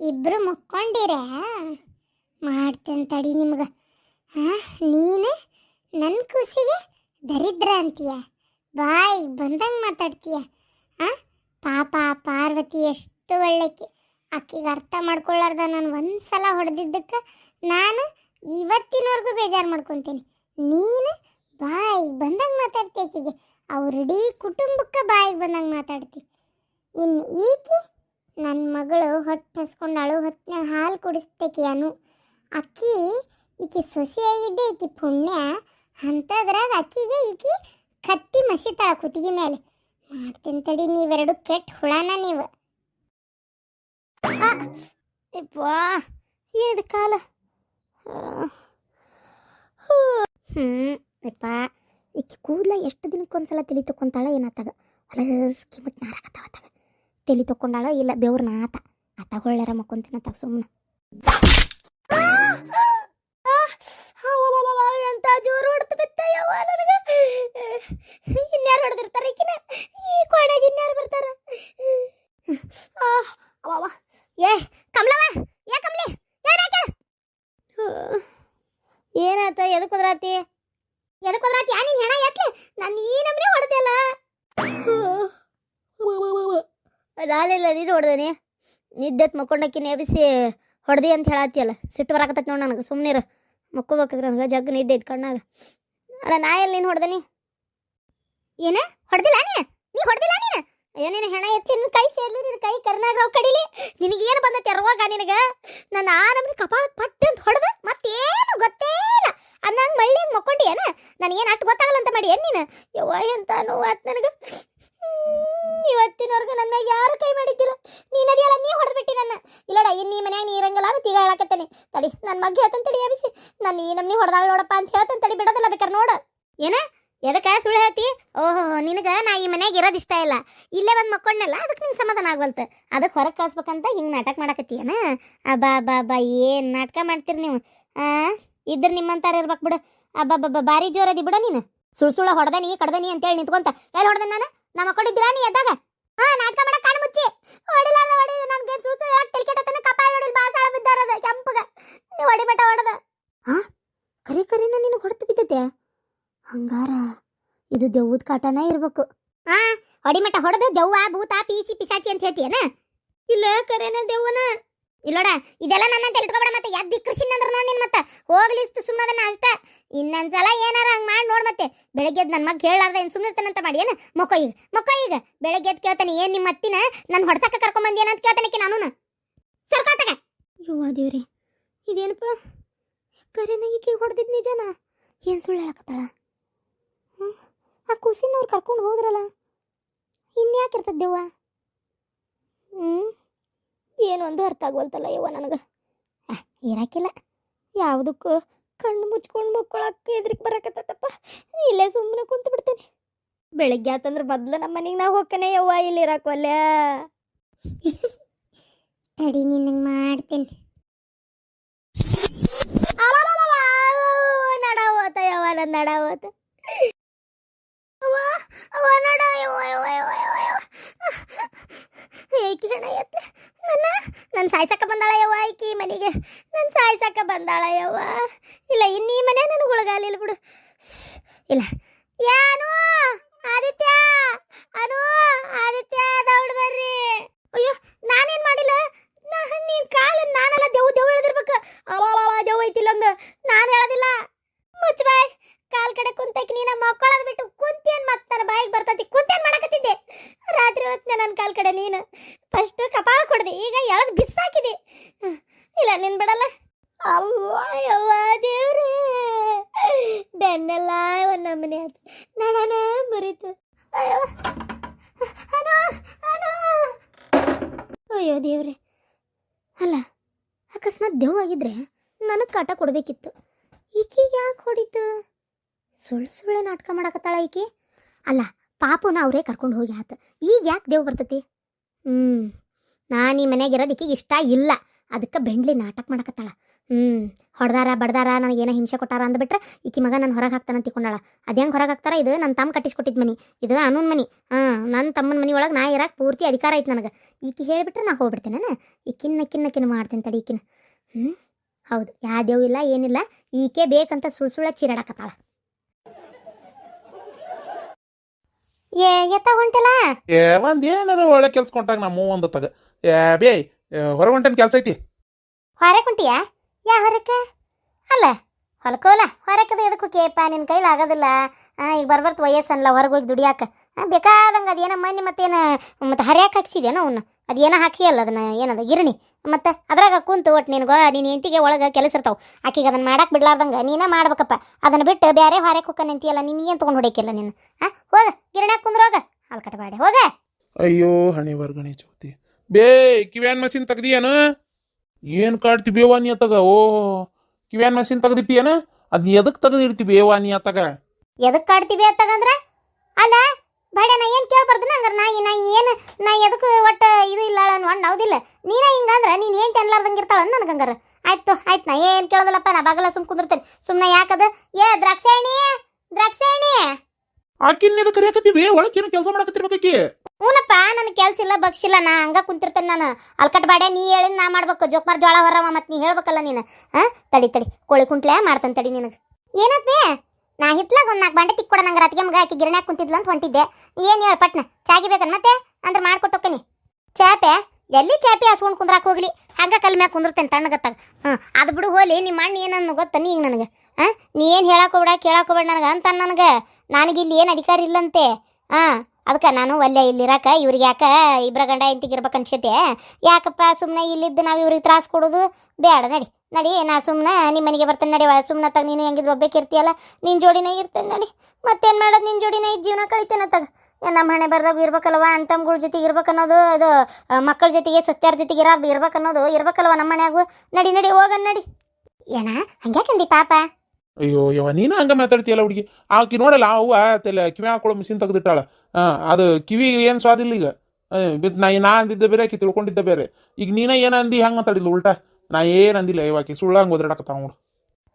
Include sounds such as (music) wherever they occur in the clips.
ಇಬ್ರು ಮುಕ್ಕೊಂಡಿರ. ಮಾಡ್ತೇನೆ ತಡಿ ನಿಮ್ಗೆ. ಹಾಂ ನೀನು ನನ್ನ ಕೂಸಿಗೆ ದರಿದ್ರ ಅಂತೀಯ. ಬಾಯ್ ಬಂದಂಗೆ ಮಾತಾಡ್ತೀಯ. ಹಾಂ ಪಾಪ ಪಾರ್ವತಿ ಎಷ್ಟು ಒಳ್ಳೆಕಿ ಆಕಿಗೆ ಅರ್ಥ ಮಾಡ್ಕೊಳ್ಳಾರ್ದ ನಾನು ಒಂದು ಸಲ ಹೊಡೆದಿದ್ದಕ್ಕೆ ನಾನು ಇವತ್ತಿನವರೆಗೂ ಬೇಜಾರು ಮಾಡ್ಕೊತೀನಿ. ನೀನು ಬಾಯ್ ಬಂದಂಗೆ ಮಾತಾಡ್ತೀಯ ಆಕಿಗೆ ಅವ್ರ ಇಡೀ ಕುಟುಂಬಕ್ಕೆ ಬಾಯಿಗೆ ಬಂದಂಗೆ ಮಾತಾಡ್ತಿ. ಇನ್ನು ಈಕಿ ನನ್ನ ಮಗಳು ಹೊಟ್ಟೆ ಹಸ್ಕೊಂಡಾಳು ಹೊತ್ತಿನಾಗ ಹಾಲು ಕುಡಿಸ್ತೇಕಿ ಅನು. ಅಕ್ಕಿ, ಈಕಿ ಸೊಸೆಯಾಗಿದ್ದೆ ಈಕಿ ಪುಣ್ಯ. ಅಂಥದ್ರಾಗ ಅಕ್ಕಿಗೆ ಈಕಿ ಕತ್ತಿ ಮಸಿತಾಳ ಕುತ್ತಿಗೆ ಮೇಲೆ ಮಾಡ್ತೀನಿ ತಡಿ, ನೀವೆರಡು ಕೆಟ್ಟ ಹುಳನ ನೀವು. ಏನಿದು ಕಾಲ? ಹ್ಞೂ ಅಪ್ಪ ಈಕಿ ಕೂದಲ ಎಷ್ಟು ದಿನಕ್ಕೊಂದ್ಸಲ ತಿಳಿ ತಕ್ಕೊಂತಾಳ ಏನಾತಾಗ ಅಲಸ್ಕಿ ಮಟ್ ನಾರಾಕತ್ತಾವತ್ತಾಗ ತಲೆ ತಕ್ಕೊಂಡಾಳ ಇಲ್ಲ ಬೆವ್ರನ್ನ ಆತ ಆತ ಹೊಳ್ಳಾರ ಮಕ್ಕೊಂತೀನತ್ತಾಗ ಸುಮ್ಮನೆ ಎಂತ ಜೋರು ಬಿತ್ತಯ್ಯವ್ವ ನನಗೆ? ಇನ್ಯಾರು ಹೊಡೆದಿರ್ತಾರೆ ಈಕಿನ ಈ ಕೋಣೆಗೆ ಇನ್ಯಾರು ಬರ್ತಾರ ಅವ ಏ ಕಮಲವ ಏ ಕಮಲಿ ಏನಾಯ್ತು ಏನಾತ ಎದಕ್ ಕುದ್ರಾತಿ ಎದಕ್ ಕುದ್ರಾತಿ ಯಾ ನೀನ್ ಹೆಣ ಎತ್ಲೆ ನಾನು ಈ ನಮ್ನೆ ಹೊಡೆದಲ್ಲ ನಾಳೆಲ್ಲ ನೀನು ಹೊಡೆದೇನಿ ನಿದ್ದೆತ್ ಮಕ್ಕೊಂಡಕ್ಕಿ ನೆಬಿಸಿ ಹೊಡೆದಿ ಅಂತ ಹೇಳತ್ತಿಯಲ್ಲ ಸಿಟ್ಟು ಬರಾಕತ್ತೈತಿ ನೋಡಿ ನನಗೆ. ಸುಮ್ಮನಿರು ಮಕ್ಕೋಬೇಕಾದ್ರೆ ನನಗೆ ಜಗ್ ನಿದ್ದೆ ಕಣ್ಣಾಗ. ಅಲ್ಲ, ನಾ ಎಲ್ಲಿ ನೀನು ಹೊಡೆದೇನಿ ಏನ? ಹೊಡೆದಿಲ್ಲ ನೀನು ನೀ ಹೊಡೆದಿಲ್ಲ ನೀನು? ಏನೇನು ಹೆಣ ಎತ್ತಿ ನಿನ್ನ ಕೈ ಸೇರ್ಲಿ ನಿನ್ನ ಕೈ ಕರ್ನಾಗ ನಾವು ಕಡಿಲಿ. ನಿನಗೆ ಏನು ಬಂದೈತಿ ಅರವಾಗ ನಿನಗೆ? ನನ್ನ ಆ ನಮ್ನಿ ಕಪಾಳ ಪಟ್ಟೆ ಅಂತ ಹೊಡೆದ ಮತ್ತೇನು ಗೊತ್ತೇ ಇಲ್ಲ. ಅನ್ನಂಗೆ ಮಳ್ಳಿ ಮಕ್ಕೊಂಡಿ ಏನು? ನನಗೇನು ಅಷ್ಟು ಗೊತ್ತಾಗಲ್ಲ ಅಂತ ಮಾಡಿ ಏನು ನೀನು? ಯವ್ವ ಎಂತ ನೋವಾತ್ ನನಗೆ. ಇವತ್ತಿನವರೆಗೂ ನನ್ನ ಯಾರು ಕೈ ಮಾಡಿದ್ದಿಲ್ಲ ನೀನ್ ಅದಿಯಲ್ಲ, ನೀ ಹೊಡೆದ್ಬಿಟ್ಟಿ ನನ್ನ. ಇಲ್ಲಡ ಇನ್ನು ಈ ಮನ್ಯಾಗ ನೀ ಇರಂಗಿಲ್ಲ ಮತ್ತೆ ಈಗ ತಡಿ ನನ್ನ ಮಗ್ ಹೇಳ್ತಾನೆ ತಡಿ ಅಭಿಸಿ ನಾನು ಈ ನೀ ಹೊಡೆದಾಳ ನೋಡಪ್ಪ ಅಂತ ಹೇಳ್ತಾನೆ ತಡಿ, ಬಿಡೋದಿಲ್ಲ ಬೇಕಾರೆ ನೋಡು. ಏನ? ಎದಕ್ಕೆ ಸುಳ್ಳು ಹೇಳ್ತಿ? ಓಹೋ, ನಿನಗೆ ನಾ ಈ ಮನ್ಯಾಗ ಇರೋದು ಇಷ್ಟ ಇಲ್ಲ. ಇಲ್ಲೇ ಬಂದು ಮಕ್ಕೊಂಡಲ್ಲ ಅದಕ್ಕೆ ನಿಂಗೆ ಸಮಾಧಾನ ಆಗ್ವಲ್ತು. ಅದಕ್ಕೆ ಹೊರಗೆ ಕಳ್ಸ್ಬೇಕಂತ ಹಿಂಗೆ ನಾಟಕ ಮಾಡಕತ್ತೀಯನ? ಅಬ್ಬಾ ಬಾ ಬಾ ಏನು ನಾಟಕ ಮಾಡ್ತೀರಿ ನೀವು? ಆ, ಇದ್ರ ನಿಮ್ಮಂತಾರ ಇರ್ಬೇಕು ಬಿಡು. ಅಬ್ಬಾ ಬಾ ಭಾರಿ ಜೋರದಿ ಬಿಡ ನೀನು. ಸುಳ್ ನೀ ಹೊಡೆದನಿ, ಕಡ್ದನಿ ಅಂತೇಳಿ ನಿಂತ್ಕೊಂತ. ಎಲ್ಲಿ ಹೊಡೆದ ನಾನು? ನಾ ಮಕ್ಕೊಂಡಿದ್ದೀರಾ ನೀ ಎದ್ದಾಗ. ಹಾ ನಾಟಕ ಮಾಡಕ್ ಕಣ್ಣು ಮುಚ್ಚಿ. ಹೊಡಿಲ್ಲ ಹೊಡಿದ. ನನ್ಗೆ ಸೂಸು ಹೇಳಕ್ ತಲೆ ಕಪಾಳ ನೋಡಿ ಬಾಸಾಳ ಬಿದ್ದಾರದ ಕೆಂಪಗ. ನೀ ಹೊಡಿಬೇಟ ಹೊಡೆದ. ಹಾ ಕರಿ ಕರಿನ ನೀನು ಹೊಡೆದು ಬಿದ್ದತೆ ಹಂಗಾರ ಇದು ದೆವ್ವದ ಕಾಟನ ಇರ್ಬೇಕು. ಹಾ ಹೊಡಿಮಟ ಹೊಡೆದು ದೆವ್ವ, ಭೂತ, ಪೀಸಿ ಪಿಸಾಚಿ ಅಂತ ಹೇಳ್ತೀಯನ? ಇಲ್ಲ ಕರೆನ ದೆವ್ವನ. ಇಲ್ಲೋಡ, ಇದೆಲ್ಲ ನನ್ನ ಅಂತ ಇಟ್ಕೊಬೇಡ ಮತ್ತೆ, ಎದ್ದಿ ಕೃಷಿ ಅಂದ್ರೆ ನೋಡಿ ನಿನ್ ಮತ್ತೆ. ಹೋಗ್ಲಿಸ್ತು ಸುಮ್ಮದನ್ನ ಅಷ್ಟ. ಇನ್ನೊಂದ್ಸಲ ಏನಾರ ಹಂಗೆ ಮಾಡಿ ನೋಡ್ ಮತ್ತೆ. ಬೆಳಗ್ಗೆ ನನ್ನ ಮಗ ಹೇಳಾರ್ದ ಏನ್ ಸುಮ್ಮನಿರ್ತಾನಂತ ಮಾಡಿ, ಏನು? ಮೊಕ್ಕ ಈಗ ಮೊಕ್ಕ ಈಗ. ಬೆಳಗ್ಗೆ ಎದ್ದು ಕೇಳ್ತಾನೆ, ಏನು ನಿಮ್ಮ ಅತ್ತಿನ? ನನ್ನ ಹೊಡ್ಸಕ್ಕ ಕರ್ಕೊಂಡ್ ಬಂದಿ ಅಂತ ಕೇಳ್ತಾನೆ ನಾನು ಸರ್ಕಾತಗ ಯುವ ದೇವ್ರಿ, ಇದೇನಪ್ಪ? ಕರೆನ ಈಕೆ ಹೊಡೆದಿದ್ ನಿಜಾನ? ಏನು ಸುಳ್ಳು ಹೇಳಕತ್ತಾಳ? ಆ ಕುಸಿನವ್ರು ಕರ್ಕೊಂಡು ಹೋದ್ರಲ್ಲ? ಇನ್ಯಾಕಿರ್ತದ ದೆವ್ವ ಹ್ಮ್? ಏನು ಒಂದು ಅರ್ಥ ಆಗೋಲ್ತಲ್ಲ ಯವ್ವ ನನಗೆ? ಇರಾಕಿಲ್ಲ. ಯಾವುದಕ್ಕೂ ಕಣ್ಣು ಮುಚ್ಕೊಂಡು ಮಕ್ಕಳಕ್ಕೆ ಎದ್ರಿಗೆ ಬರಕತ್ತಪ್ಪ ಇಲ್ಲೇ ಸುಮ್ಮನೆ ಕುಂತು ಬಿಡ್ತೇನೆ. ಬೆಳಗ್ಗೆ ಆತಂದ್ರೆ ಮೊದ್ಲು ನಮ್ಮ ಮನೆಗೆ ನಾವು ಹೋಗ್ಕನೆ ಯವ್ವ ಇಲ್ಲಿ ಇರಾಕೋಲ್ಲ (laughs) ತಡಿ ನಿನ್ನಂಗೆ ಮಾಡ್ತೀನಿ. ನಡ ಹೋತ ಯವ್ವ ನನ್ನ ನಡ ಹೋತ ಅವ್ವ ಅವ್ವ ನಡ ಯವ್ವ ಯವ್ವ ಯವ್ವ ಯವ್ವ ಯವ್ವ. ಏಕಿ ಹಣ ನನ್ನ ನನ್ನ ಸಾಯ್ಸಕ್ಕ ಬಂದಾಳ ಯವ್ವ ಈಕಿ ಮನೆಗೆ. ನನ್ನ ಸಾಯ್ಸಕ್ಕ ಬಂದಾಳ ಯವ್ವ ಇಲ್ಲ, ಇನ್ನೀ ಮನೆ ನನಗೆ ಉಳಗಾಲಿಲ್ಲ ಬಿಡು. ಇಲ್ಲ. ಯಾನು ಆದಿತ್ಯ, ಅನು, ಆದಿತ್ಯ ದೌಡ್ ಬರ್ರಿ ಅಯ್ಯೋ ನಾನೇನ್ ಮಾಡಿಲ್ಲ ನಾ ನೀನ್ ಕಾಲು ನಾನೆಲ್ಲ ದೆವ್ ದೆವ್ ಇಳಿದಿರ್ಬೇಕು ಅವ ದೆವ್ ಐತಿಲ್ಲೊಂದು ನಾನು ಹೇಳೋದಿಲ್ಲ ಮುಚ್ಚ ಬಾಯ್ ಕಾಲ್ ಕಡೆ ಕುಂತಕ್ಕೆ ನೀನ ಮಕ್ಕಳದ್ ಬಿಟ್ಟು ಕುಂತೇನ್ ಮತ್ ನನ್ನ ಬಾಯಿಗೆ ಬರ್ತೈತಿ ಕುಂತೇನ್ ಮಾಡಕತ್ತಿದ್ದೆ ರಾತ್ರಿ ಹೊತ್ತು ನನ್ನ ಕಾಲ್ ಕಡೆ ನೀನು ಫಸ್ಟ್ ಕಪಾಳ ಕೊಡ್ದೆ ಈಗ ಎಳದ್ ಬಿಸಾಕಿದೆ ಇಲ್ಲ ನಿನ್ ಬಿಡಲ್ಲ ಅವ್ವ ಯವ್ವ ದೇವ್ರೇ ಬೆನ್ನೆಲ್ಲ ಒಂದು ಮನೆ ಆಯ್ತು ನಡನ ಬರೀತು ಅಯ್ಯೋ. ಅಯ್ಯೋ ದೇವ್ರೆ. ಅಲ್ಲ, ಅಕಸ್ಮಾತ್ ದೇವ್ ಆಗಿದ್ರೆ ನನಗೆ ಕಾಟ ಕೊಡಬೇಕಿತ್ತು. ಈಕೆ ಯಾಕೆ ಹೊಡಿತು? ಸುಳ್ಳು ಸುಳ್ಳೆ ನಾಟಕ ಮಾಡಕತ್ತಾಳ ಈಕೆ? ಅಲ್ಲ, ಪಾಪನ ಅವರೇ ಕರ್ಕೊಂಡು ಹೋಗಿ ಆತ. ಈಗ ಯಾಕೆ ದೇವ್ ಬರ್ತತಿ? ಹ್ಞೂ ನಾನು ಈ ಈಕಿಗೆ ಇಷ್ಟ ಇಲ್ಲ. ಅದಕ್ಕೆ ಬೆಂಡ್ಲಿ ನಾಟಕ ಮಾಡಕತ್ತಾಳ. ಹ್ಞೂ ಹೊಡೆದಾರ, ಬಡ್ದಾರ ಏನೋ ಹಿಂಸೆ ಕೊಟ್ಟಾರ ಅಂದ್ಬಿಟ್ರೆ ಈಕಿ ಮಗ ನಾನು ಹೊರಗೆ ಹಾಕ್ತಾನೆ ತಿಕ್ಕೊಂಡಾಳ ಅದು ಹೆಂಗೆ ಹೊರಗೆ ಹಾಕ್ತಾರ? ಇದು ನನ್ನ ತಮ್ಮ ಕಟ್ಟಿಸ್ಕೊಟ್ಟಿದ್ ಮನಿ. ಇದು ಅನೂನ್ ಮನಿ. ಹಾಂ ನನ್ನ ತಮ್ಮನ ಮನಿ ಒಳಗೆ ನಾ ಇರಕ್ಕೆ ಪೂರ್ತಿ ಅಧಿಕಾರ ಐತೆ ನನಗೆ. ಈಕಿ ಹೇಳಿಬಿಟ್ರೆ ನಾ ಹೋಗ್ಬಿಡ್ತೇನೆ ನಾನು ಕಿನ್ನ ಕಿನ್ನ ಮಾಡ್ತೇನೆ ತಡಿ ಈಕಿನ. ಹ್ಞೂ ಹೌದು. ಯಾವ್ದೇವು ಇಲ್ಲ, ಏನಿಲ್ಲ. ಈಕೆ ಬೇಕಂತ ಸುಳ್ ಸುಳ್ಳ ಚೀರಾಡಕತ್ತಾಳ. ಏ, ಎತ್ತ ಹೊಂಟಿಲ್ಲ ಏ, ಒಂದು ಏನಾರ ಒಳ್ಳೆ ಕೆಲ್ಸ ಕೊಂಟಾಗ ನಮ್ಮ ಒಂದು ತಗ. ಏ ಬೇ ಹೊರಗೆ ಕೆಲಸ ಕೆಲ್ಸ ಐತಿ? ಹೊರಕ್ಕೆ ಹೊಂಟಿಯಾ? ಯಾ ಹೊರಕ್ಕೆ ಅಲ್ಲ ಹೊಲಕೋಲ. ಹೊರಕದ ಎದಕ್ಕೂ ಕೇಪ ನಿನ್ನ ಕೈಲಿ ಆಗೋದಿಲ್ಲ. ಈಗ ಬರ್ಬರ್ತು ವಯಸ್ಸಲ್ಲ ಹೊರಗೆ ಹೋಗಿ ದುಡಿಯಾಕ. ಬೇಕಾದಂಗೆ ಅದೇನೋ ಮಣ್ಣು ಮತ್ತೇನು ಮತ್ತೆ ಹರಿಯಾಕೆ ಹಾಕ್ಸಿದೇನೋ ಅವನ್ನ ಅದೇನೋ ಹಾಕಿ ಅಲ್ಲ ಅದನ್ನ ಏನದ ಗಿರಣಿ? ಮತ್ತೆ ಅದ್ರಾಗ ಕುಂತು ಒಟ್ಟು ನಿನ್ಗೋ ನಿನ್ನ ಹೆಂಡತಿಗೆ ಒಳಗೆ ಕೆಲಸ ಇರ್ತಾವ. ಆಕಿಗೆ ಅದನ್ನ ಮಾಡಕ್ಕೆ ಬಿಡ್ಲಾರ್ದಂಗೆ ನೀನೇ ಮಾಡ್ಬೇಕಪ್ಪ. ಅದನ್ನ ಬಿಟ್ಟು ಬೇರೆ ಹೊರಕ್ಕೆ ಹೋಗ ನಿಂತಿಯಲ್ಲ ನೀನು ಏನು ತೊಗೊಂಡು ಹೊಡಿಯಕ್ಕಿಲ್ಲ ನೀನು ಹಾಂ ಹೋಗ ಗಿರಣ್ಯಾಗ ಕುಂದ್ರೋಗ ಹಾಲು ಕಟ್ಟಬೇಡ ಹೋಗ. ಅಯ್ಯೋ ಹಣೆ ವರ್ಗಣೆ ಚೌತಿ ಬೇ, ಕಿವ್ಯಾನ್ ಮಷಿನ್ ತೆಗ್ದಿಯೇನು? ಏನು ಕಾಡ್ತಿ ಬೇವಾನಿ ಅತ್ತಗ? ಓ, ಕಿವ್ಯಾನ್ ಮಷಿನ್ ತೆಗ್ದಿಟ್ಟಿಯೇನು? ಅದ್ ಎದಕ್ ತೆಗ್ದಿಡ್ತಿ ಬೇವಾನಿ ನೀ ಎದಕ್ ಎದಕ್ಕೆ ಕಾಡ್ತೀವಿ ಅತ್ತಾಗಂದ್ರ ಅಲ್ಲ ಬೇಡ ನಾ ಏನು ಕೇಳ್ಬಾರ್ದು ಹಂಗಾರೆ ನಾ ನಾ ಏನು, ನಾ ಎದಕ್ಕೆ ಒಟ್ಟು ಇದು ಇಲ್ಲ ಅಣ್ಣ ಹೌದಿಲ್ಲ ನೀನ ಹಿಂಗಂದ್ರೆ ನೀನು ಏನು ತಿನ್ಲಾರ್ದಂಗೆ ಇರ್ತಾಳ ನನಗೆ ಹಂಗಾರೆ ಆಯ್ತು ಆಯ್ತು ನಾ ಏನು ಕೇಳೋದಿಲ್ಲಪ್ಪ, ನಾ ಬಾಗಲ ಸುಮ್ ಕುಂದಿರ್ತೇನೆ. ಸುಮ್ಮನೆ ಯಾಕದ? ಏ ದ್ರಾಕ್ಷಿ ದ್ರಾಕ್ಷಾಯಣಿ! ಆಕಿನ್ ಎದಕ್ ಕರಿಯಾಕತ್ತಿ ಬೇ ಒಳಗೇನು ಕೆಲಸ ಮಾಡಕತ್ತಿರ್ಬೇಕಿ ಹ್ಞೂನಪ್ಪ ನನಗೆ ಕೆಲಸ ಇಲ್ಲ ಬಗ್ಸಿಲ್ಲ ನಾ ಹಂಗ ಕುಂತಿರ್ತೇನೆ ನಾನು. ಅಲ್ಕಟ್ ಬಾಡೆ, ನೀ ಹೇಳಿದ್ ನಾ ಮಾಡ್ಬೇಕು. ಜೋಕ್ಮಾರ್ ಜೋಳ ಹೊರವ ಮತ್ತೆ ನೀ ಹೇಳ್ಬೇಕಲ್ಲ ನೀನು. ಹಾಂ? ತಡಿ ತಡಿ. ಕೋಳಿ ಕುಂಟ್ಲೆ, ಮಾಡ್ತಾನೆ ತಡಿ ನಿನಗೆ. ಏನಪ್ಪೇ? ನಾ ಹಿತ್ಲಾಗ ಒಂದು ನಾಲ್ಕು ಬಂಡೆ ತಿಕ್ಕೊಡ, ನಂಗೆ ರಾತ್ಗೆ ಮಗ ಆಕಿ ಗಿರಣ್ಯಾಗ ಕುಂತಿದ್ಲು ಅಂತ ಹೊಂಟಿದ್ದೆ. ಏನು ಹೇಳ ಪಟ್ನ? ಚಾಗಿ ಬೇಕನ್ ಮತ್ತೆ? ಅಂದ್ರೆ ಮಾಡ್ಕೊಟ್ಟು ಹೋಗ್ತೀನಿ ಚಾಪೆ? ಎಲ್ಲಿ ಚಾಪಿ ಹಾಸ್ಕೊಂಡು ಕುಂದ್ರಾಕ್ ಹೋಗ್ಲಿ? ಹಂಗ ಕಲ್ ಮ್ಯಾಗ ಕುಂದಿರ್ತೇನೆ ತಣ್ಣಗತ್ತಾಗ ಹಾಂ ಅದು ಬಿಡು ಹೋಲಿ ನಿಮ್ಮ ಅಣ್ಣ ಏನನ್ನು ಗೊತ್ತ ನೀ ಈಗ ನನಗೆ? ಹಾಂ ನೀ ಏನು ಹೇಳಾಕೋಬೇಡ ಹೋಗ್ಬೇಡ, ಕೇಳಕ್ ಹೋಗ್ಬೇಡ ನನಗೆ ಅಂತ ನನಗೆ? ನನಗೆ ಇಲ್ಲಿ ಏನು ಅಧಿಕಾರ ಇಲ್ಲಂತೆ? ಹಾಂ ಅದಕ್ಕೆ ನಾನು ಒಲ್ಲೆ ಇಲ್ಲಿರಾಕ, ಇವ್ರಿಗೆ ಯಾಕ ಇಬ್ರ ಗಂಡ ಹೆಂಡತಿಗೆ ಇರ್ಬೇಕು ಅನ್ಸೈತೆ ಯಾಕಪ್ಪ ಸುಮ್ಮನೆ ಇಲ್ಲಿದ್ದು ನಾವು ಇವ್ರಿಗೆ ತ್ರಾಸು ಕೊಡೋದು? ಬೇಡ ನಡಿ. ನಡಿ, ನಾ ಸುಮ್ಮನೆ ನಿಮ್ಮ ಮನೆಗೆ ಬರ್ತೇನೆ ನಡಿ ಸುಮ್ಮನೆ ತಗ ನೀನು ಹೆಂಗಿದ್ರು ಒಬ್ಬೇಕಿರ್ತೀಯಲ್ಲ ನಿನ್ನ ಜೋಡಿನಾಗ ಇರ್ತೇನೆ ನಡಿ. ಮತ್ತೇನು ಮಾಡೋದು ನಿನ್ನ ಜೋಡಿನಾಗ ಜೀವನ ಕಳಿತೇನೆ ತಗ. ನಮ್ಮ ಹಣೆ ಬರ್ದಾಗ ಇರ್ಬೇಕಲ್ವ? ಅಂತಮ್ಗಳ ಜೊತೆಗೆ ಇರ್ಬೇಕನ್ನೋದು, ಅದು ಮಕ್ಕಳ ಜೊತೆಗೆ ಸ್ವಸ್ಥ್ಯಾರ ಜೊತೆಗೆ ಇರೋದು ಇರ್ಬೇಕನ್ನೋದು ಇರ್ಬೇಕಲ್ವ ನಮ್ಮ ಮನ್ಯಾಗು? ನಡಿ ನಡಿ, ಹೋಗನ್ ನಡಿ. ಏನ, ಹಂಗ್ಯಾಕಂದಿ ಪಾಪ? ಅಯ್ಯೋ ಯವ ನೀನು ಹಂಗ ಮಾತಾಡ್ತೀಯಲ್ಲ ಹುಡುಗಿ? ಆಕಿ ನೋಡಲ್ಲ ಅವ್ವ ತಲೆ ಕಿವಿ ಹಾಕೊಳ್ಳೋ ಮಿಷಿನ್ ತೆಗೆದಿಟ್ಟಾಳ. ಹಾಂ ಅದು ಕಿವಿ ಏನು ಸ್ವಾದಿಲ್ಲ ಈಗ. ನಾ ನಾ ಅಂದಿದ್ದ ಬೇರೆ, ಆಕಿ ತಿಳ್ಕೊಂಡಿದ್ದ ಬೇರೆ. ಈಗ ನೀನ ಏನು ಅಂದಿ, ಹಂಗ ಮಾತಾಡಿದ್ಲು, ಉಲ್ಟಾ? ನಾ ಏನು ಅಂದಿಲ್ಲ ಇವಾಕಿ ಸುಳ್ಳ ಹಂಗ ಓದಾಡಕತ್ತಾವ ನೋಡು.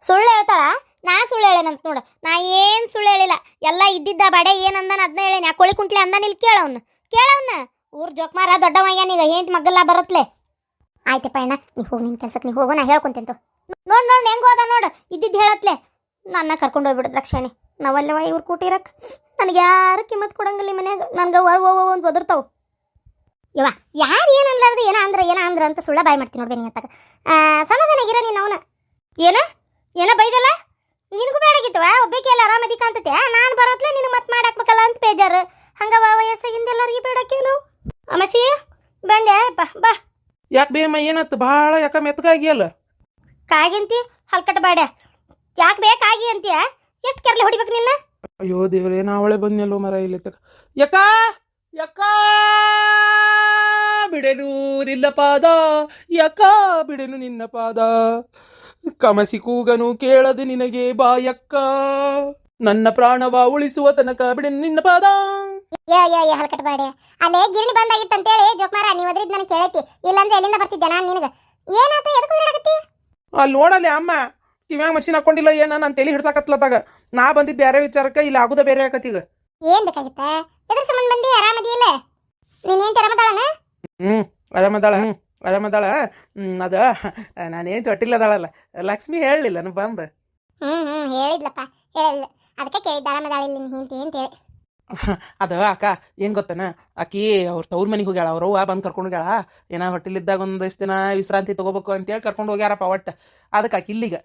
ಸುಳ್ಳು ಹೇಳ್ತಾಳ? ನಾ ಸುಳ್ಳು ಹೇಳೇನಂತ ನೋಡು. ನಾ ಏನು ಸುಳ್ಳು ಹೇಳಿಲ್ಲ. ಎಲ್ಲ ಇದ್ದಿದ್ದ ಬಡೆ ಏನು ಅಂದಾನ ಅದನ್ನ ಹೇಳೇನಿ. ಆ ಕೊಳಿ ಕುಂಟ್ಲೆ ಅಂದಾನ ಇಲ್ಲಿ ಕೇಳವ್ನ ಕೇಳವ್ನ ಊರ್ ಜೋಕ್ಮಾರ ದೊಡ್ಡವಯ್ಯನೀಗ ಹೆಂತ ಮಗ್ಗಲ್ಲ ಬರುತ್ತಲೆ ಆಯ್ತಪ್ಪ ಅಣ್ಣ, ನೀ ಹೋಗಿ ನಿನ್ನ ಕೆಲ್ಸಕ್ಕೆ ನೀ ಹೋಗು, ನಾ ಹೇಳ್ಕೊಂತೇಂತು ನೋಡ್ ನೋಡ್, ಹೆಂಗೆ ಹೋದ ನೋಡು. ಇದ್ದಿದ್ದು ಹೇಳತ್ಲೆ. ನನ್ನ ಕರ್ಕೊಂಡು ಹೋಗ್ಬಿಡು ರಕ್ಷಣೆ. ನಾವಲ್ಲವ ಇವ್ರು ಕೂಟಿರಕ್ಕೆ ನನಗೆ ಯಾರು ಕಿಮ್ಮತ್ ಕೊಡಂಗಿಲ್ಲ ಮನ್ಯಾಗ. ನನ್ಗೆ ವರ್ ಓ ಅಂತ ಒದರ್ತಾವ. ಯವ್ವ, ಯಾರು ಏನು ಅನ್ಲಾರ್ದು, ಏನ ಅಂದ್ರೆ, ಏನ ಅಂದ್ರ ಅಂತ ಸುಳ್ಳ ಬಾಯ್ ಮಾಡ್ತೀನಿ ನೋಡ್ಬೇನಿ ಅಂತ ಸಮಾಧಾನ ಆಗಿರ ನೀನು ಅವನ. ಏನ? ಏನ ಬೈದಲ್ಲ? ನಿನಗೂ ಬೇಡಾಗಿತ್ತವ ಒಬ್ಬಕ್ಕೆ ಎಲ್ಲ ಆರಾಮದಿ ಅಂತತೆ. ನಾನು ಬರೋತ್ಲೆ ನಿನಗೆ ಮತ್ತೆ ಮಾಡಾಕ್ಬೇಕಲ್ಲ ಅಂತ ಬೇಜಾರು. ಹಂಗ ವಯಸ್ಸಾಗಿಂದ ಎಲ್ಲರಿಗೆ ಬೇಡಾಕಿವ್ ನಾವು. ಅಮಸಿ ಬಂದೆ. ಬಾ ಬಾ. ಯಾಕೆ ಬೇಮ್ಮ ಏನಾಯ್ತು? ಭಾಳ ಯಾಕ ಮೆತ್ತಗಾಗಿಯಲ್ಲ? ಕಾಗಿಂತಿ? ಹಲ್ಕಟ್ ಬಾಡ ಯಾಕೆ ಬೇಕಾಗಿ ಅಂತೀಯ? ಎಷ್ಟು ಕೆರ್ಲೆ ಹೊಡಿಬೇಕು ನಿನ್ನ? ಅಯ್ಯೋ ದೇವ್ರೇ ನಾ ಅವಳೆ ಬಂದ್ನಲ್ಲೋ ಮರ ಇಲ್ಲಿ ತಕ. ಯಕ್ಕ ಯಕ್ಕ ಬಿಡೆನು ನಿನ್ನ ಪಾದ. ಯಕ್ಕ ಬಿಡೆನು ನಿನ್ನ ಪಾದ. ಕಮಸಿ ಕೂಗನು ಕೇಳದು ನಿನಗೆ ಬಾಯಕ್ಕ. ನನ್ನ ಪ್ರಾಣವ ಉಳಿಸುವ ತನಕ ಬಿಡ ನಿನ್ನ ಪಾದ. ಏ ಏ ಏ ಹಲ್ಕಟ್ ಬಾಡೆ. ಅಲ್ಲೇ ಗಿರಣಿ ಬಂದಾಗಿತ್ತು ಅಂತೇಳಿ ಜೋಕ್ಮಾರ ನೀವು ಅದ್ರಿದ್ ನನಗೆ ಕೇಳೈತಿ. ಇಲ್ಲಾಂದ್ರೆ ಎಲ್ಲಿಂದ ಬರ್ತಿದ್ದೆ ನಾನು ನಿನಗೆ? ಏನಾತ ಎದಕ್ಕೆ ಉಳ್ಳಾಡಕತ್ತಿ ಅಲ್ಲಿ ನೋಡಲ್ಲಿ ಅಮ್ಮ ಕಿವ್ಯಾಗ ಮಷಿನ್ ಹಾಕೊಂಡಿಲ್ಲ ಏನ ನಾನು ತಲೆ ಹಿಡ್ಸಾಕತ್ಲತ್ತಾಗ. ನಾ ಬಂದಿದ್ದು ಬೇರೆ ವಿಚಾರಕ್ಕೆ ಇಲ್ಲಿ ಆಗುದ ಬೇರೆ ಆಕತ್ತೀಗ ಏನ್ ಬೇಕಾಗಿತ್ತ? ಎದ್ರ ಸಂಬಂಧ ಬಂದಿ? ಆರಾಮದಿ ಇಲ್ಲ? ನೀನೇನ್ ತೆರಮದಾಳನ ಹ್ಮ್ ಆರಾಮದಾಳ. ಹ್ಞೂ ಆರಾಮದಾಳ? ಅದು ಅದ. ನಾನೇನು ತೊಟ್ಟಿಲ್ಲದಾಳಲ್ಲ ಲಕ್ಷ್ಮಿ ಹೇಳಲಿಲ್ಲ ನಾನು ಬಂದು. ಹ್ಞೂ ಹೇಳಿದ್ಲಪ್ಪ. ಹೇಳಿಲ್ಲ ಅದಕ್ಕೆ ಕೇಳಿದ್ದ ನಿನ್ (laughs) ಅದ ಅಕ್ಕ ಏನು ಗೊತ್ತನ? ಆಕಿ ಅವ್ರ ತವ್ರ ಮನೆಗೆ ಹೋಗ್ಯಾಳ ಅವ್ರ ಅವ್ವ ಬಂದು ಕರ್ಕೊಂಡು ಹೋಗ್ಯಾಳ. ಏನ ಹೊಟ್ಟಿಲಿದ್ದಾಗ ಒಂದಿಷ್ಟು ದಿನ ವಿಶ್ರಾಂತಿ ತಗೋಬೇಕು ಅಂತೇಳಿ ಕರ್ಕೊಂಡು ಹೋಗ್ಯಾರಪ್ಪ ಒಟ್ಟು. ಅದಕ್ಕೆ ಆಕಿ ಇಲ್ಲಿಗ.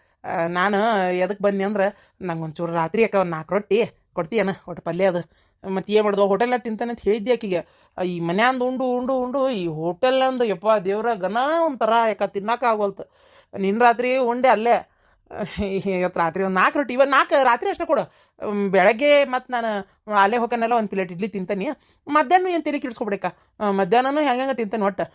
ನಾನು ಎದಕ್ಕೆ ಬನ್ನಿ ಅಂದ್ರೆ ನಂಗೆ ಒಂಚೂರು ರಾತ್ರಿ ಅಕ್ಕ ಒಂದು ನಾಲ್ಕು ರೊಟ್ಟಿ. ಕೊಡ್ತೀಯನ ಒಟ್ಟು ಪಲ್ಯ ಅದು. ಮತ್ತು ಏನು ಮಾಡ್ದು? ಹೋಟೆಲ್ನ ತಿಂತಾನೆ ಅಂತ ಹೇಳಿದ್ದೆ ಆಕಿಗೆ? ಈ ಮನ್ಯಾಂದು ಉಂಡು ಉಂಡು ಉಂಡು, ಈ ಹೋಟೆಲ್ ಅಂದು ಯಪ್ಪ ದೇವ್ರ ಗನ ಒಂಥರ ಯಾಕ ತಿನ್ನಕ್ಕೆ ಆಗೋಲ್ತು. ನಿನ್ನ ರಾತ್ರಿ ಉಂಡೆ ಅಲ್ಲೇ. ಇವತ್ತು ರಾತ್ರಿ ಒಂದು ನಾಲ್ಕು ರೊಟ್ಟಿ ಇವತ್ತು ನಾಲ್ಕು ರಾತ್ರಿ ಅಷ್ಟೇ ಕೊಡು. ಬೆಳಗ್ಗೆ ಮತ್ತು ನಾನು ಅಲ್ಲೇ ಹೋಗನೆಲ್ಲ ಒಂದು ಪ್ಲೇಟ್ ಇಡ್ಲಿ ತಿಂತಾನೆ. ಮಧ್ಯಾಹ್ನ ಏನು ತಿರಿ ಕಿಡ್ಸ್ಕೊಬಿಡಕ್ಕ ಮಧ್ಯಾಹ್ನನೂ ಹೆಂಗೆ ತಿಂತಾನೆ ಒಟ್ಟು?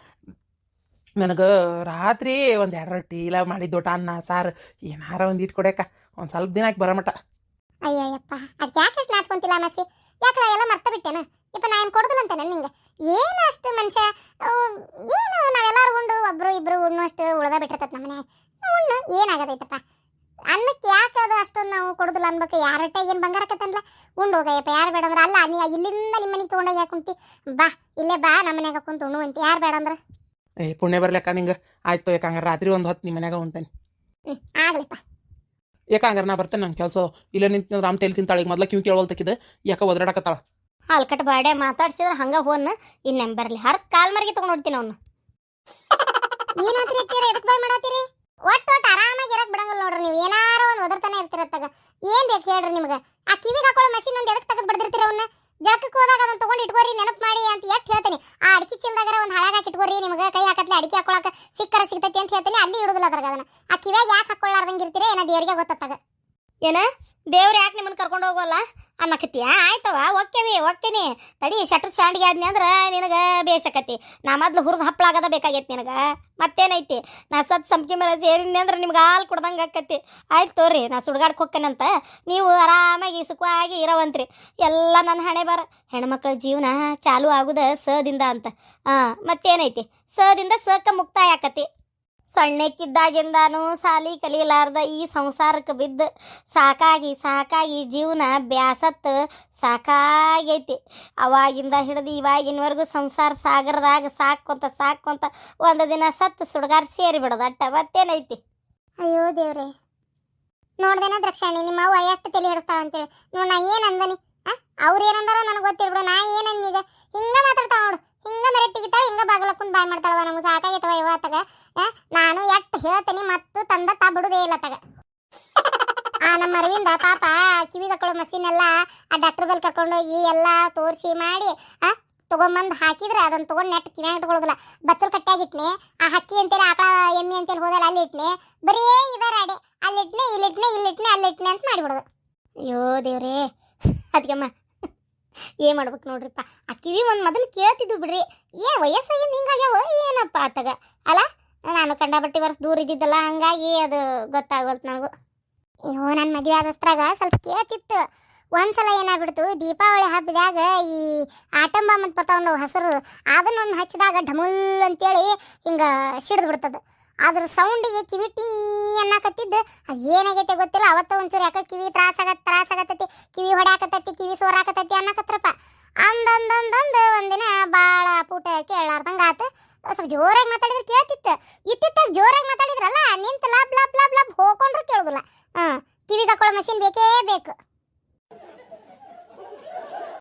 ನನಗೆ ರಾತ್ರಿ ಒಂದು ಎರಡು ರೊಟ್ಟಿ, ಇಲ್ಲ ಮಾಡಿದ್ದು ಅನ್ನ, ಸಾರು, ಏನಾರ ಒಂದು ಇಟ್ಟು ಕೊಡಕ್ಕ ಒಂದು ಸ್ವಲ್ಪ ದಿನಕ್ಕೆ ಬರಮಟ ಅಯ್ಯಯ್ಯಪ್ಪ ಅದಕ್ಕೆ ಯಾಕೆ ಅಷ್ಟು ನಾಚ್ಕೊಂತಿಲ್ಲ ಮಸಿ? ಯಾಕಲ ಎಲ್ಲ ಮರ್ತ ಬಿಟ್ಟೇನ? ಇಪ್ಪ ನಾ ಏನು ಕೊಡುದಿಲ್ಲ ಅಂತ ನಿಂಗೆ. ಏನು ಅಷ್ಟು ಮನುಷ್ಯ? ಏನು ನಾವೆಲ್ಲರೂ ಉಂಡು ಒಬ್ರು ಇಬ್ರು ಉಣ್ಣು ಅಷ್ಟು ಉಳ್ದ ಬಿಟ್ಟಿರ್ತೈತೆ ನಮ್ಮ ಮನೆ ಉಣ್ಣು ಏನಾಗದೈತಪ್ಪ? ಅನ್ನಕ್ಕೆ ಯಾಕೆ ಅದು ಅಷ್ಟೊಂದು ನಾವು ಕೊಡೋದಿಲ್ಲ ಅನ್ಬೇಕು? ಯಾರ ಹೊಟ್ಟೆಗೆ ಏನು ಬಂಗಾರಕತ್ತನ್ಲ ಉಂಡು ಹೋಗಯ್ಯಪ್ಪ ಯಾರು ಬೇಡ ಅಂದ್ರೆ? ಅಲ್ಲ ನೀ ಇಲ್ಲಿಂದ ನಿಮ್ಮ ಮನೆಗೆ ತೊಗೊಂಡೋಗಿ ಯಾಕೆ ಬಾ ಇಲ್ಲೇ ಬಾ ನಮ್ಮ ಮನ್ಯಾಗ ಕುಂತು ಅಂತ. ಯಾರು ಬೇಡ ಅಂದ್ರೆ? ಏ ಪುಣ್ಯ ಬರ್ಲಕ್ಕ ನಿಂಗೆ? ಆಯ್ತು ಯಾಕಂಗ ರಾತ್ರಿ ಒಂದು ಹೊತ್ತು ನಿಮ್ಮ ಮನೆಗೆ ಉಂಟೇನೆ ಹ್ಞೂ ಆಗ್ಲಿಪ್ಪ. ಯಾಕಂಗಾರ ನಾ ಬರ್ತೇನೆ ನನ್ನ ಕೆಲಸ ಇಲ್ಲ ನಿಂತ ರಾಮ್ ತೇಲಿ ತಿಂತಾಳೆ. ಈಗ ಮೊದ್ಲು ಕಿವಿ ಕೇಳವಲ್ತಕ್ಕಿದೆ ಯಾಕೆ ಒದರಾಡಕತ್ತಾಳ? ಅಲ್ಕಟ್ ಬಾಡೆ ಮಾತಾಡ್ಸಿದ್ರೆ ಹಂಗ ಹೋನ್ ಇನ್ ನಂಬರ್ಲಿ. ಹರ್ ಕಾಲ್ ಮರ್ಗಿ ತಗೊಂಡ್ ನೋಡ್ತೀನಿ ಅವ್ನು. (laughs) ಏನಾದ್ರಿ ಇರ್ತೀರ ಎದಕ್ ಬಾಯ್ ಮಾಡತ್ತೀರಿ ಒಟ್ಟು ಒಟ್ಟು ಆರಾಮಾಗಿ ಇರಕ್ ಬಿಡಂಗಿಲ್ಲ ನೋಡ್ರಿ ನೀವು ಏನಾರ ಒಂದು ಒದರ್ತಾನೆ ಇರ್ತಿರತ್ತಾಗ ಏನ್ ಬೇಕು ಹೇಳ್ರಿ ನಿಮ್ಗೆ ಆ ಕಿವಿಗೆ ಹಾಕೊಳ್ಳೋ ಮಷಿನ್ ಒಂದು ಎದಕ್ ತೆಗೆದು ಬಡ್ದಿರ್ತೀರ ಅವನ್ನ ಜಳಕಕ್ಕೆ ಹೋದಾಗ ಅದನ್ನ ತಗೊಂಡು ಇಟ್ಕೋರಿ ನೆನಪು ಮಾಡಿ ಅಂತ ಎಷ್ಟು ಹೇಳ್ತೀನಿ ಆ ಅಡಿಕೆ ಚೀಲದಾಗರ ಒಂದು ಹಳಾಗ ಇಟ್ಕೋರಿ ನಿಮ್ಗೆ ಕೈ ಹಾಕತ್ಲೆ ಅಡಿಕೆ ಹಾಕೊಳಕ ಸಿಕ್ಕರ ಸಿಗ್ತೈತಿ ಅಂತ ಹೇಳ್ತೀನಿ ಅಲ್ಲಿ ಇಡುದಿಲ್ಲ ಅದ್ರಾಗ ಅದನ್ನ ಆ ಕಿವ್ಯಾಗ ಯಾಕೆ ಹಾಕೊಳ್ಳಾರ್ದಂಗೆ ಇರ್ತೀರಿ ಏನೋ ದೇವ್ರಿಗೆ ಗೊತ್ತಾಗ ಏನ ದೇವ್ರ ಯಾಕೆ ನಿಮ್ಮನ್ನ ಕರ್ಕೊಂಡು ಹೋಗೋಲ್ಲ ಅನ್ನಕತ್ತೀಯ ಆಯ್ತವ ಓಕೆವಿ ಓಕೆನಿ ಶಟ್ರ್ ಆದ್ನಿ ಅಂದ್ರೆ ನಿನಗೆ ಬೇಸಕತಿ ನಾ ಮೊದ್ಲು ಹುರಿದು ಹಪ್ಪಳಾಗದ ಬೇಕಾಗೈತಿ ನಿನಗೆ. ಮತ್ತೇನೈತಿ? ನಾ ಸತ್ ಸಂಪಿಗೆ ಮರ ಸೇರಿನಿ ಅಂದ್ರೆ ನಿಮ್ಗೆ ಹಾಲು ಕುಡ್ದಂಗೆ ಆಕತಿ. ಆಯ್ತು ತೋರಿ ನಾ ಸುಡ್ಗಾಡ್ಕೆ ಹೊಕ್ಕನಂತ ನೀವು ಆರಾಮಾಗಿ ಸುಖವಾಗಿ ಇರೋವಂತ್ರಿ. ಎಲ್ಲ ನನ್ನ ಹಣೆ ಬರ. ಹೆಣ್ಮಕ್ಳ ಜೀವನ ಚಾಲು ಆಗುದ ಸದಿಂದ ಅಂತ. ಹಾಂ ಮತ್ತೇನೈತಿ? ಸದಿಂದ ಸಕ ಮುಕ್ತಾಯ ಆಕತಿ. ಸಣ್ಣಕ್ಕಿದ್ದಾಗಿಂದಾನು ಸಾಲಿ ಕಲಿಲಾರ್ದ ಈ ಸಂಸಾರಕ್ಕೆ ಬಿದ್ದು ಸಾಕಾಗಿ ಸಾಕಾಗಿ ಜೀವನ ಬ್ಯಾಸತ್ತು ಸಾಕಾಗೈತಿ. ಅವಾಗಿಂದ ಹಿಡಿದು ಇವಾಗಿನವರೆಗೂ ಸಂಸಾರ ಸಾಗರದಾಗ ಸಾಕೊಂತ ಸಾಕೊಂತ ಒಂದು ದಿನ ಸತ್ತು ಸುಡ್ಗಾರ್ ಸೇರಿ ಬಿಡೋದು. ಅಟ್ಟ ಮತ್ತೇನೈತಿ? ಅಯ್ಯೋ ದೇವ್ರೆ. ನೋಡ್ದೇನ ದ್ರಕ್ಷಾಣಿ ನಿಮ್ಮ ಅವ್ವ ಎಷ್ಟು ತಲೆ ಹಿಡಿಸ್ತಾಳ ಅಂತೇಳಿ. ನೋಡ್ ನಾ ಏನು ಅಂದನಿ? ಅವ್ರು ಏನಂದಾರ ನನಗೆ ಗೊತ್ತಿಲ್ಲ ಬಿಡು, ನಾ ಏನ್ ಈಗ ಹಿಂಗ ಮಾತಾಡ್ತಾಳ ನೋಡು. ಹಿಂಗ ಮರೆ ತೆಗಿತಾಳ, ಹಿಂಗ ಬಾಗಲ ಕುಂತ್ ಬಾಯ್ ಮಾಡ್ತಾಳವ ನಮ್ಗೆ. ಸಾಕಾಗೈತವ ಇವತ್ತಾಗ ನಾನು ಎಷ್ಟ್ ಹೇಳ್ತೀನಿ ಮತ್ತು ತಂದ ತಾ ಬಿಡುದೇ ಇಲ್ಲ ಆ, ನಮ್ಮ ಅರವಿಂದ ಪಾಪ ಕಿವಿ ಹಾಕೊಳ್ಳೋ ಮಷೀನ್ ಎಲ್ಲ ಆ ಡಾಕ್ಟರ್ ಬಲ್ ಕರ್ಕೊಂಡೋಗಿ ಎಲ್ಲ ತೋರಿಸಿ ಮಾಡಿ, ಆ, ತಗೊಂಬಂದು ಹಾಕಿದ್ರೆ ಅದನ್ನ ತಗೊಂಡು ನೆಟ್ ಕಿವ್ಯಾಗ ಇಟ್ಕೊಳ್ಳೋದಿಲ್ಲ. ಬಚ್ಚಲ್ ಕಟ್ಟಾಗಿಟ್ನಿ ಆ ಹಕ್ಕಿ ಅಂತೇಳಿ ಆಕಳ ಎಮ್ಮೆ ಅಂತೇಳಿ ಹೋದಲ್ಲ ಅಲ್ಲಿ ಇಟ್ನಿ. ಬರೀ ಇದರ ಅಡೆ. ಅಲ್ಲಿಟ್ನೆ, ಇಲ್ಲಿಟ್ನೆ ಅಲ್ಲಿ ಇಟ್ನೆ ಅಂತ ಮಾಡಿಬಿಡೋದು. ಅಯ್ಯೋ ದೇವ್ರೇ ಅದಕ್ಕಮ್ಮ ಏನ್ ಮಾಡ್ಬೇಕು ನೋಡ್ರಿಪ್ಪ? ಆ ಕಿವಿ ಒಂದು ಮೊದಲು ಕೇಳ್ತಿದ್ವು ಬಿಡ್ರಿ. ಏನ್ ವಯಸ್ಸಾಗಿ ಹಿಂಗಾಗ್ಯಾವ ಏನಪ್ಪ ಆತಗ? ಅಲ್ಲ, ನಾನು ಕಂಡಾಪಟ್ಟಿ ವರ್ಷ ದೂರ ಇದ್ದಿದ್ದಲ್ಲ, ಹಂಗಾಗಿ ಅದು ಗೊತ್ತಾಗವಲ್ತು ನನಗೂ. ಅಯ್ಯೋ ನನ್ನ ಮದುವೆ ಆದಸ್ತ್ರಾಗ ಸ್ವಲ್ಪ ಕೇಳ್ತಿತ್ತು. ಒಂದ್ಸಲ ಏನಾಗ್ಬಿಡ್ತು, ದೀಪಾವಳಿ ಹಬ್ಬದಾಗ ಈ ಆಟಂಬ ಮತ್ತು ಬರ್ತಾವ ಹಸಿರು, ಅದನ್ನೊಂದು ಹಚ್ಚಿದಾಗ ಢಮುಲ್ ಅಂತೇಳಿ ಹಿಂಗ ಸಿಡ್ದು ಬಿಡ್ತದ. ಅದ್ರ ಸೌಂಡಿಗೆ ಕಿವಿ ಟೀ ಅನ್ನಕತ್ತಿದ್ದು. ಅದು ಏನಾಗೈತೆ ಗೊತ್ತಿಲ್ಲ. ಅವತ್ತ ಒಂಚೂರು ಯಾಕೆ ಕಿವಿ ತ್ರಾಸಾಗತ್ತೆ ತ್ರಾಸಾಗತ್ತೈತಿ ಕಿವಿ ಹೊಡ್ಯಾಕತ್ತೈತಿ ಕಿವಿ ಸೋರಾಕತ್ತೈತಿ ಅನ್ನಕತ್ರಪ್ಪ. ಅಂದಂದಂದಂದು ಒಂದಿನ ಭಾಳ ಪೂಟ ಕೇಳಾರ್ದಂಗ ಆತು. ಸ್ವಲ್ಪ ಜೋರಾಗಿ ಮಾತಾಡಿದ್ರೆ ಕೇಳ್ತಿತ್ತು. ಇತ್ತಿತ್ತಾಗ ಜೋರಾಗಿ ಮಾತಾಡಿದ್ರಲ್ಲ, ನಿಂತು ಲಬ್ ಲಬ್ ಲಬ್ ಲಬ್ ಹೋಕೊಂಡ್ರು ಕೇಳೋದಿಲ್ಲ. ಹಾಂ ಕಿವಿಗೆ ಹಾಕೊಳ್ಳೋ ಮಷಿನ್ ಬೇಕೇ ಬೇಕು.